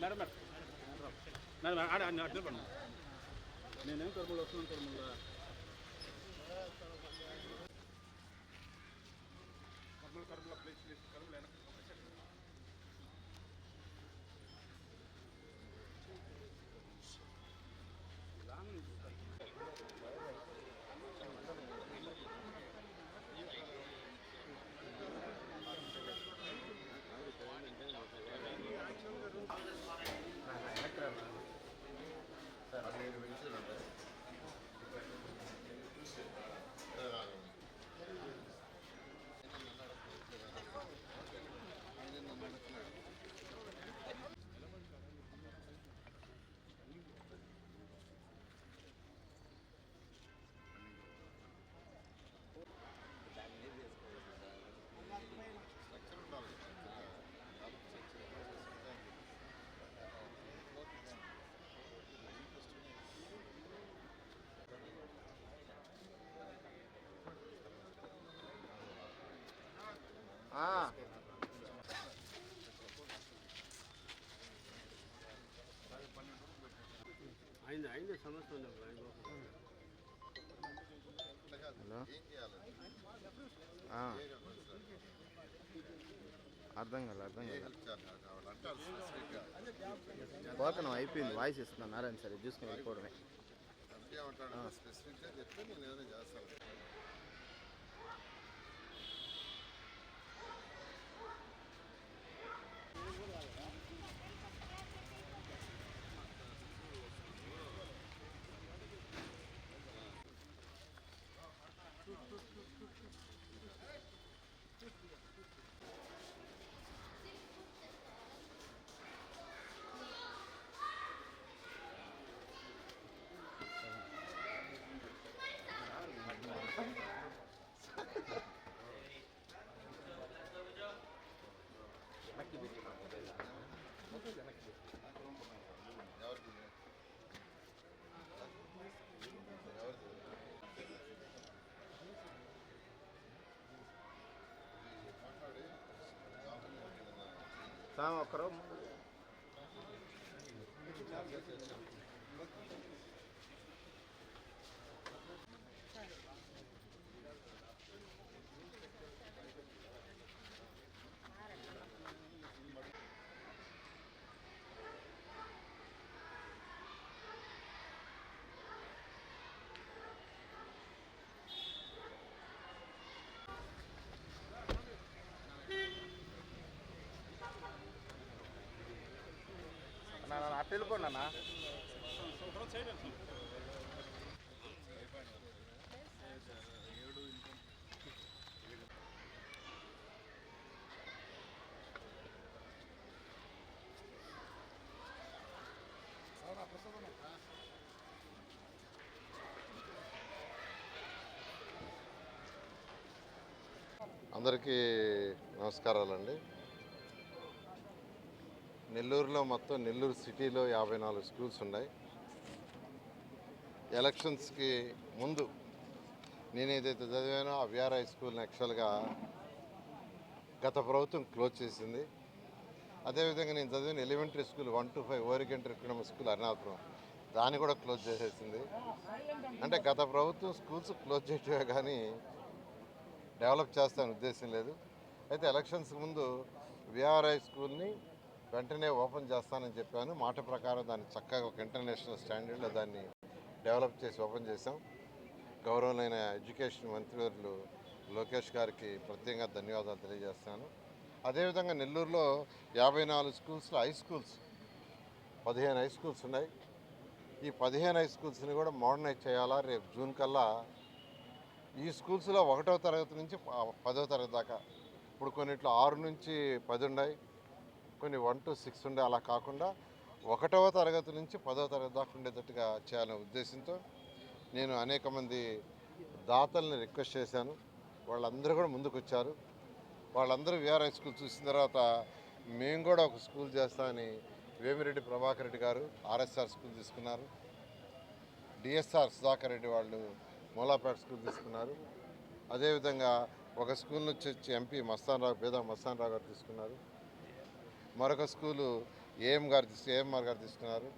Madam madam. Madam ఆడ అన్ని అడ్డు పడి నేనేం కర్మలు వస్తున్నాను కర్మల్లా కర్మలు కర్మల ప్లేస్ ప్లేస్ కర్మలు అయింది అయింది సమస్య ఉంది హలో. ఆ. అర్థం కాలే అర్థం కాలే. పోతున్నాం అయిపోయింది వాయిస్ ఇస్తున్నాను నారాయణ సరే చూసుకుని వెళ్ళిపోవడమే. Tá, uma cromo. అట్టు వెళ్ళిపోండి అన్న అందరికీ నమస్కారాలండి. నెల్లూరులో మొత్తం నెల్లూరు సిటీలో యాభై నాలుగు స్కూల్స్ ఉన్నాయి. ఎలక్షన్స్కి ముందు నేను ఏదైతే చదివానో ఆ విఆర్ హై స్కూల్ని యాక్చువల్గా గత ప్రభుత్వం క్లోజ్ చేసింది. అదేవిధంగా నేను చదివిన elementary school one two five ఓరిగెంటర్ economic school Arunapuram దాన్ని కూడా క్లోజ్ చేసేసింది. అంటే గత ప్రభుత్వం స్కూల్స్ క్లోజ్ చేయటమే కానీ డెవలప్ చేస్తాను ఉద్దేశం లేదు. అయితే ఎలక్షన్స్ ముందు విఆర్ఐ స్కూల్ని వెంటనే ఓపెన్ చేస్తానని చెప్పాను. మాట ప్రకారం దాన్ని చక్కగా ఒక ఇంటర్నేషనల్ స్టాండర్డ్లో దాన్ని డెవలప్ చేసి ఓపెన్ చేశాం. గౌరవమైన ఎడ్యుకేషన్ మంత్రివర్యులు లోకేష్ గారికి ప్రత్యేకంగా ధన్యవాదాలు తెలియజేస్తాను. అదేవిధంగా నెల్లూరులో యాభై నాలుగు స్కూల్స్లో హై స్కూల్స్ పదిహేను హై స్కూల్స్ ఉన్నాయి. ఈ పదిహేను హై స్కూల్స్ని కూడా మోడర్నైజ్ చేయాలా? రేపు జూన్ కల్లా ఈ స్కూల్స్లో ఒకటో తరగతి నుంచి పదో తరగతి దాకా. ఇప్పుడు కొన్నిట్లో ఆరు నుంచి పది ఉన్నాయి. కొన్ని వన్ టు సిక్స్ ఉండే అలా కాకుండా ఒకటవ తరగతి నుంచి పదవ తరగతి దాకా ఉండేటట్టుగా చేయాలనే ఉద్దేశంతో నేను అనేక మంది దాతల్ని రిక్వెస్ట్ చేశాను. వాళ్ళందరూ కూడా ముందుకు వచ్చారు. వాళ్ళందరూ విఆర్ హై స్కూల్ చూసిన తర్వాత మేము కూడా ఒక స్కూల్ చేస్తామని వేమిరెడ్డి ప్రభాకర్ రెడ్డి గారు ఆర్ఎస్ఆర్ స్కూల్ తీసుకున్నారు. డిఎస్ఆర్ సుధాకర్ రెడ్డి వాళ్ళు మూలాపేట స్కూల్ తీసుకున్నారు. అదేవిధంగా ఒక స్కూల్ నుంచి వచ్చి ఎంపీ మస్తాన్ రావు పేద మస్తాన్ రావు గారు తీసుకున్నారు. మరొక స్కూలు ఏఎం గారు తీసు ఏఎంఆర్ గారు తీసుకున్నారు.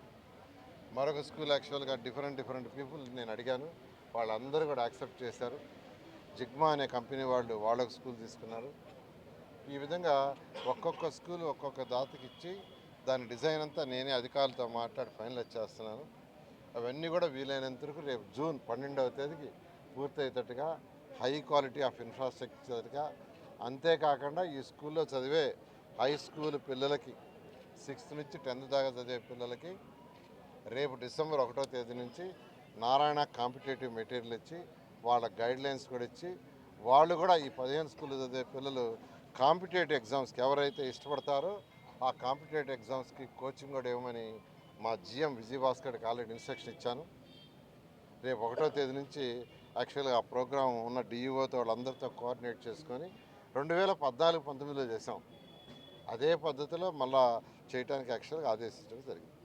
మరొక స్కూల్ యాక్చువల్గా డిఫరెంట్ డిఫరెంట్ పీపుల్ నేను అడిగాను. వాళ్ళందరూ కూడా యాక్సెప్ట్ చేశారు. జిగ్మా అనే కంపెనీ వాళ్ళు వాళ్ళొక స్కూల్ తీసుకున్నారు. ఈ విధంగా ఒక్కొక్క స్కూల్ ఒక్కొక్క దాతకి ఇచ్చి దాని డిజైన్ అంతా నేనే అధికారులతో మాట్లాడి ఫైనల్ చేస్తున్నాను. అవన్నీ కూడా వీలైనంత వరకు రేపు జూన్ పన్నెండవ తేదీకి పూర్తయ్యేటట్టుగా హై క్వాలిటీ ఆఫ్ ఇన్ఫ్రాస్ట్రక్చర్గా. అంతేకాకుండా ఈ స్కూల్లో చదివే హై స్కూల్ పిల్లలకి సిక్స్త్ నుంచి టెన్త్ దాకా చదివే పిల్లలకి రేపు డిసెంబర్ ఒకటో తేదీ నుంచి నారాయణ కాంపిటేటివ్ మెటీరియల్ ఇచ్చి వాళ్ళ గైడ్ లైన్స్ కూడా ఇచ్చి వాళ్ళు కూడా ఈ పదిహేను స్కూల్ చదివే పిల్లలు కాంపిటేటివ్ ఎగ్జామ్స్కి ఎవరైతే ఇష్టపడతారో ఆ కాంపిటేటివ్ ఎగ్జామ్స్కి కోచింగ్ కూడా ఇవ్వమని మా జిఎం విజయభాస్కర్కి ఆల్రెడీ ఇన్స్ట్రక్షన్ ఇచ్చాను. రేపు ఒకటో తేదీ నుంచి యాక్చువల్గా ఆ ప్రోగ్రామ్ ఉన్న డిఈఓతో వాళ్ళందరితో కోఆర్డినేట్ చేసుకొని రెండు వేల పద్నాలుగు పంతొమ్మిదిలో చేసాం. అదే పద్ధతిలో మళ్ళా చేయడానికి యాక్చువల్గా ఆదేశించడం జరిగింది.